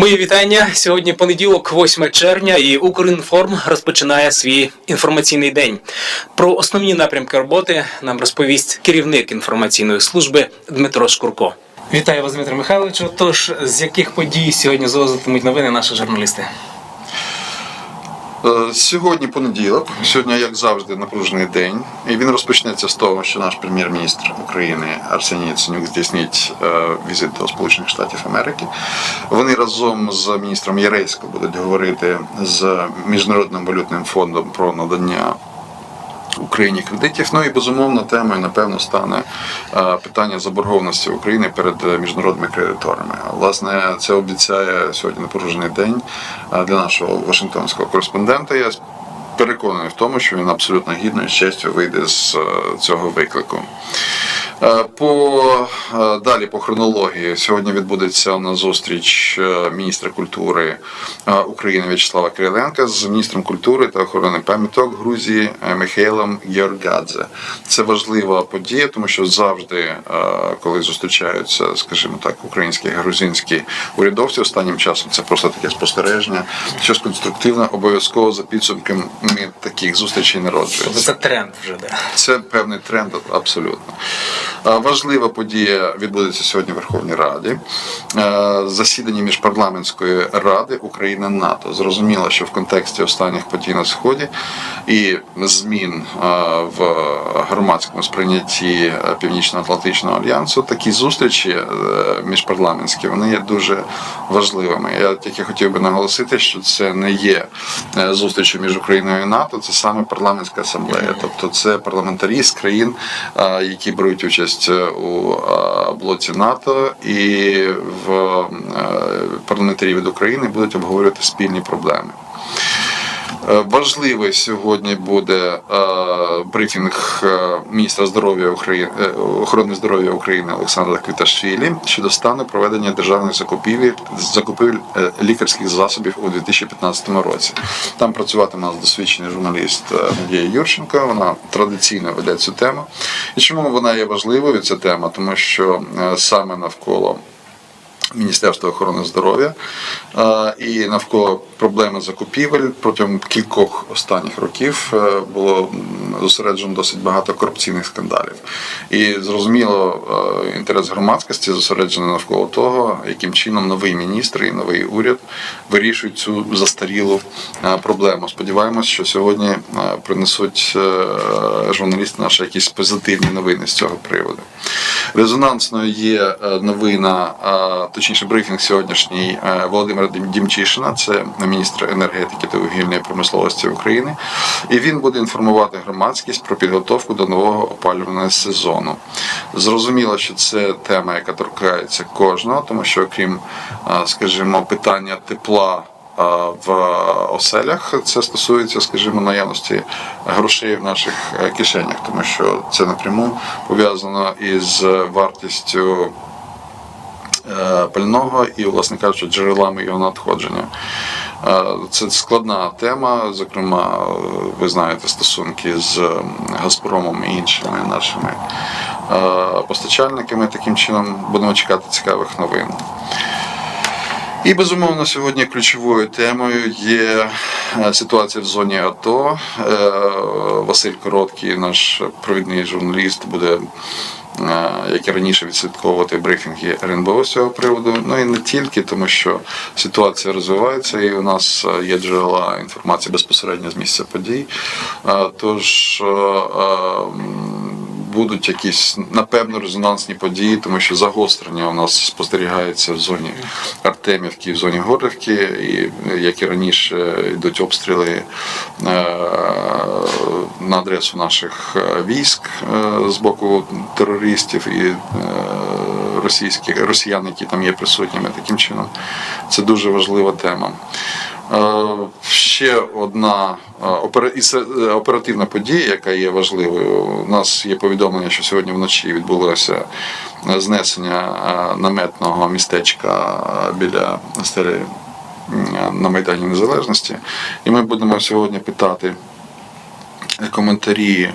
Мої вітання. Сьогодні понеділок, 8 червня, і Укрінформ розпочинає свій інформаційний день. Про основні напрямки роботи нам розповість керівник інформаційної служби Дмитро Шкурко. Вітаю вас, Дмитро Михайловичу. Тож з яких подій сьогодні звозитимуть новини наші журналісти? Е, Сьогодні понеділок, сьогодні, як завжди, напружений день, і він розпочнеться з того, що наш прем'єр-міністр України Арсеній Яценюк здійснить е, візит до Сполучених Штатів Америки. Вони разом з міністром Єрейсько будуть говорити з Міжнародним валютним фондом про надання. Україні кредитів. Ну і безумовно темою, напевно, стане е, питання заборгованості України перед е, міжнародними кредиторами. Власне, це обіцяє сьогодні напружений день е, для нашого Вашингтонського кореспондента. Я переконаний в тому, що він абсолютно гідно і з честю вийде з цього виклику. Е, По е, далі по хронології сьогодні відбудеться на зустріч е, міністра культури України В'ячеслава Кириленка з міністром культури та охорони пам'яток Грузії Михайлом Георгадзе. Це важлива подія, тому що завжди, коли зустрічаються, скажімо так, українські грузинські урядовці, останнім часом це просто таке спостереження. Щось конструктивне обов'язково за підсумками таких зустрічей народжується. це тренд вже да. Це певний тренд абсолютно. А, Важлива подія відбудеться сьогодні в Верховній Раді. Е, Засідання міжпарламентської ради Україна НАТО. Зрозуміло, що в контексті останніх подій на сході і змін е, в громадському сприйнятті е, Північно-Атлантичного альянсу такі зустрічі е, міжпарламентські вони є дуже важливими. Я тільки хотів би наголосити, що це не є е, зустрічі між Україною і НАТО, це саме парламентська асамблея, тобто це парламентарі з країн, е, які беруть участь е, у е, блоці НАТО, і в е, парламентарі від України будуть обговорювати спільні проблеми. Важливий сьогодні буде брифінг е, міністра здоров'я України е, охорони здоров'я України Олександра Квіташвілі щодо стану проведення державних закупівель закупівель е, лікарських засобів у 2015 році. Там працюватиме нас досвідчений журналіст Надія Юрченко. Вона традиційно веде цю тему. І чому вона є важливою? Ця тема, тому що саме навколо. Міністерства охорони здоров'я і навколо проблеми закупівель протягом кількох останніх років е, було зосереджено досить багато корупційних скандалів. І зрозуміло, е, інтерес громадськості зосереджений навколо того, яким чином новий міністр і новий уряд вирішують цю застарілу е, проблему. Сподіваємось, що сьогодні принесуть журналісти наші якісь позитивні новини з цього приводу. Резонансною є е, новина, е, точніше брифінг сьогоднішній е, Володимира Дім- Дімчишина, це міністр енергетики та вугільної промисловості України. І він буде інформувати громадськість про підготовку до нового опалювального сезону. Зрозуміло, що це тема, яка торкається кожного, тому що окрім, скажімо, питання тепла. В оселях це стосується, скажімо, наявності грошей в наших е, кишенях, тому що це напряму пов'язано із вартістю е, пального і, власне кажучи, джерелами його надходження. Це складна тема. Зокрема, ви знаєте стосунки з Газпромом і іншими нашими е, постачальниками. Таким чином будемо чекати цікавих новин. І безумовно сьогодні ключовою темою є е, ситуація в зоні АТО. Е, Василь Короткий, наш провідний журналіст, буде. е, Як і раніше відслідковувати брифінги РНБО з цього приводу, ну і не тільки, тому що ситуація розвивається, і у нас є джерела інформації безпосередньо з місця подій. Тож будуть якісь напевно резонансні події, тому що загострення у нас спостерігається в зоні Артемівки, в зоні Горлівки, і як і раніше йдуть обстріли е, на адресу наших е, військ е, з боку терористів і російських росіян, які там є присутніми. Таким чином, це дуже важлива тема. Ще одна е, е, оперативна подія, яка є важливою. У нас є повідомлення, що сьогодні вночі відбулося е, знесення наметного містечка біля стелі на Майдані Незалежності. І ми будемо сьогодні питати коментарі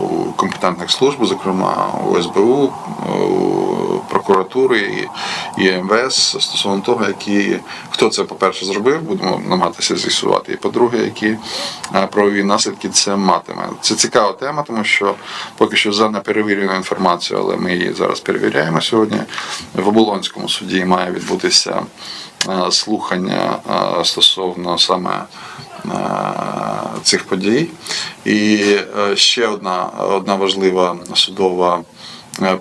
у компетентних служб, зокрема у СБУ, у прокуратури і, і МВС стосовно того, які хто це, по-перше, зробив, будемо намагатися з'ясувати. І по-друге, які е, правові наслідки це матиме. Це цікава тема, тому що поки що за неперевірену інформацію, але ми її зараз перевіряємо сьогодні. В Оболонському суді має відбутися е, слухання е, стосовно саме цих подій. І ще одна, одна важлива судова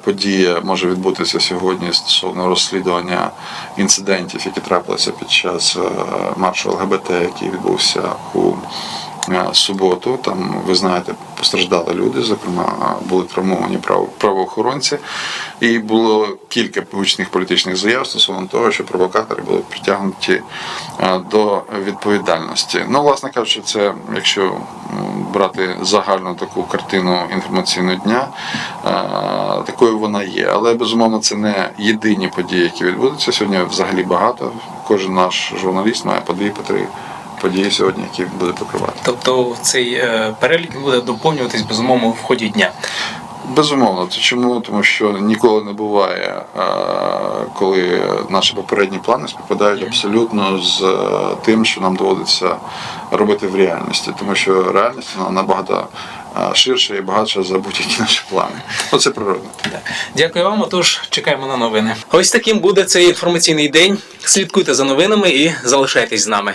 подія може відбутися сьогодні стосовно розслідування інцидентів, які трапилися під час е, маршу ЛГБТ, який відбувся у е, суботу. Там, ви знаєте, постраждали люди, зокрема, були травмовані право- правоохоронці, і було кілька гучних політичних заяв стосовно того, що провокатори були притягнуті е, до відповідальності. Ну, власне кажучи, це якщо брати загальну таку картину інформаційного дня, е, такою вона є. Але безумовно це не єдині події, які відбудуться. Сьогодні взагалі багато. Кожен наш журналіст має по дві, по три події сьогодні, які буде покривати. Тобто цей е, перелік буде доповнюватись безумовно в ході дня. Безумовно, це чому? Тому що ніколи не буває, е, коли наші попередні плани співпадають абсолютно з е, тим, що нам доводиться робити в реальності, тому що реальність вона набагато ширша і багатша за будь-які наші плани. Оце природно. Дякую вам. Отож, чекаємо на новини. Ось таким буде цей інформаційний день. Слідкуйте за новинами і залишайтесь з нами.